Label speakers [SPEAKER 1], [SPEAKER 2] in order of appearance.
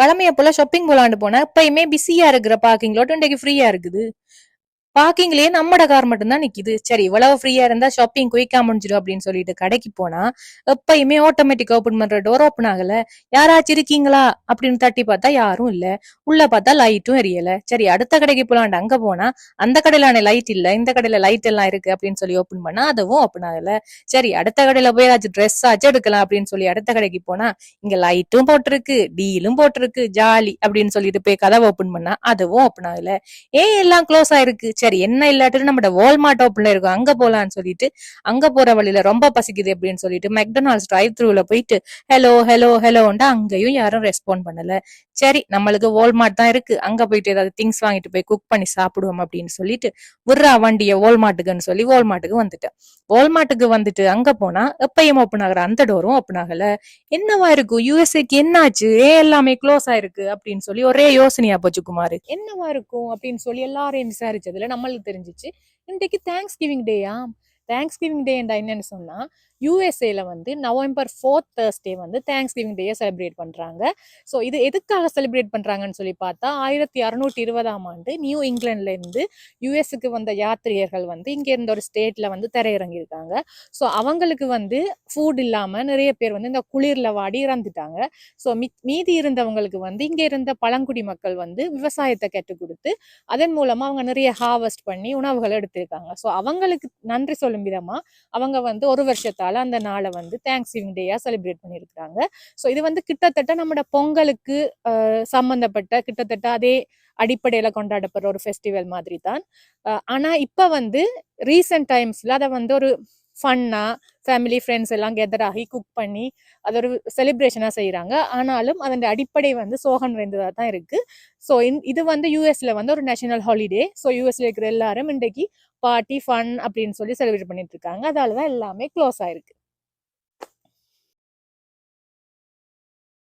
[SPEAKER 1] வளமையை போல ஷாப்பிங் போலான்னு போனா எப்பயுமே பிஸியா இருக்கிற பார்க்கிங் லாட் இன்றைக்கு ஃப்ரீயா இருக்குது. பார்க்கிங்லயே நம்மட கார் மட்டும்தான் நிக்குது. சரி இவ்வளவு ஃப்ரீயா இருந்தா ஷாப்பிங் குயிக்கா முடிஞ்சிடும் அப்படின்னு சொல்லிட்டு கடைக்கு போனா எப்பயுமே ஆட்டோமேட்டிக் ஓபன் பண்ற டோர் ஓப்பன் ஆகல. யாராச்சும் இருக்கீங்களா? அப்படின்னு தட்டி பார்த்தா யாரும் இல்ல. உள்ள பார்த்தா லைட்டும் எரியல. சரி அடுத்த கடைக்கு போலாண்டு அங்க போனா அந்த கடையிலான லைட் இல்ல இந்த கடையில லைட் எல்லாம் இருக்கு அப்படின்னு சொல்லி ஓபன் பண்ணா அதுவும் ஓப்பன் ஆகல. சரி அடுத்த கடையில போய் ஏதாச்சும் ட்ரெஸ் ஆச்சும் எடுக்கலாம் அப்படின்னு சொல்லி அடுத்த கடைக்கு போனா இங்க லைட்டும் போட்டிருக்கு டீலும் போட்டிருக்கு ஜாலி அப்படின்னு சொல்லிட்டு போய் கதவை ஓபன் பண்ணா அதுவும் ஓப்பன் ஆகல. ஏன் எல்லாம் க்ளோஸ் ஆயிருக்கு? சரி என்ன இல்லாட்டி நம்ம வால்மார்ட் ஓப்பன்ல இருக்கும். அங்க போலான்னு சொல்லிட்டு அங்க போற வழியில ரொம்ப பசிக்குது அப்படின்னு சொல்லிட்டு மெக்டொனால்ட்ஸ் டிரைவ் த்ரூல போயிட்டு ஹலோ ஹலோ ஹலோண்டா அங்கேயும் யாரும் ரெஸ்பாண்ட் பண்ணல. சரி நம்மளுக்கு வால்மார்ட் தான் இருக்கு. அங்க போயிட்டு ஏதாவது திங்ஸ் வாங்கிட்டு போய் குக் பண்ணி சாப்பிடுவோம் அப்படின்னு சொல்லிட்டு விட்றா வண்டிய வால்மார்ட்டுக்குன்னு சொல்லி வால்மார்ட்டுக்கு வந்துட்டேன். வால்மார்ட்டுக்கு வந்துட்டு அங்க போனா எப்பயும் ஓப்பன் ஆகுற அந்த டோரும் ஓப்பன் ஆகல. என்னவா இருக்கும்? யூஎஸ்ஏக்கு என்னாச்சு? ஏன் எல்லாமே க்ளோஸ் ஆயிருக்கு அப்படின்னு சொல்லி ஒரே யோசனையா போச்சு குமார். என்னவா இருக்கும்? அப்படின்னு சொல்லி எல்லாரையும் விசாரிச்சதுல நம்மளுக்கு தெரிஞ்சிச்சு. இன்றைக்கு தேங்க்ஸ் கிவிங் டேயா தேங்க்ஸ் கிவிங் டே என்னன்னு சொன்னால் யூஎஸ்ஏல வந்து நவம்பர் ஃபோர்த் தேர்ஸ்டே வந்து தேங்க்ஸ் கிவிங் டேயை செலிப்ரேட் பண்றாங்க. ஸோ இது எதுக்காக செலிப்ரேட் பண்றாங்கன்னு சொல்லி பார்த்தா ஆயிரத்தி அறுநூற்றி இருபதாம் ஆண்டு நியூ இங்கிலாந்துல இருந்து யூஎஸ்க்கு வந்த யாத்திரியர்கள் வந்து இங்கே இருந்த ஒரு ஸ்டேட்டில் வந்து திரையிறங்கியிருக்காங்க. ஸோ அவங்களுக்கு வந்து ஃபுட் இல்லாம நிறைய பேர் வந்து இந்த குளிர்ல வாடி இறந்துட்டாங்க. ஸோ மீதி இருந்தவங்களுக்கு வந்து இங்கே இருந்த பழங்குடி மக்கள் வந்து விவசாயத்தை கற்றுக் கொடுத்து அதன் மூலமாக அவங்க நிறைய ஹார்வெஸ்ட் பண்ணி உணவுகளை எடுத்திருக்காங்க. ஸோ அவங்களுக்கு நன்றி சொல்லும் விதமா அவங்க வந்து ஒரு வருஷத்தால அந்த நாளை வந்து தேங்க்ஸ் கிவிங் டேயா செலிப்ரேட் பண்ணியிருக்கிறாங்க. ஸோ இது வந்து கிட்டத்தட்ட நம்மளோட பொங்கலுக்கு சம்மந்தப்பட்ட கிட்டத்தட்ட அதே அடிப்படையில கொண்டாடப்படுற ஒரு ஃபெஸ்டிவல் மாதிரி தான் ஆனால் ஆனா இப்ப வந்து ரீசெண்ட் டைம்ஸ்ல அதை வந்து ஒரு ஃபன்னா ஃபேமிலி ஃப்ரெண்ட்ஸ் எல்லாம் கெதர் ஆகி குக் பண்ணி அது ஒரு செலிப்ரேஷனாக செய்கிறாங்க ஆனாலும் அதன் அடிப்படை வந்து சோகம் நிறைந்ததாக தான் இருக்குது ஸோ இது வந்து யூஎஸில் வந்து ஒரு நேஷனல் ஹாலிடே. ஸோ யூஎஸில் இருக்கிற எல்லாரும் இன்றைக்கு பார்ட்டி ஃபன் அப்படின்னு சொல்லி செலிப்ரேட் பண்ணிட்டு இருக்காங்க. அதால தான் எல்லாமே க்ளோஸ் ஆயிருக்கு.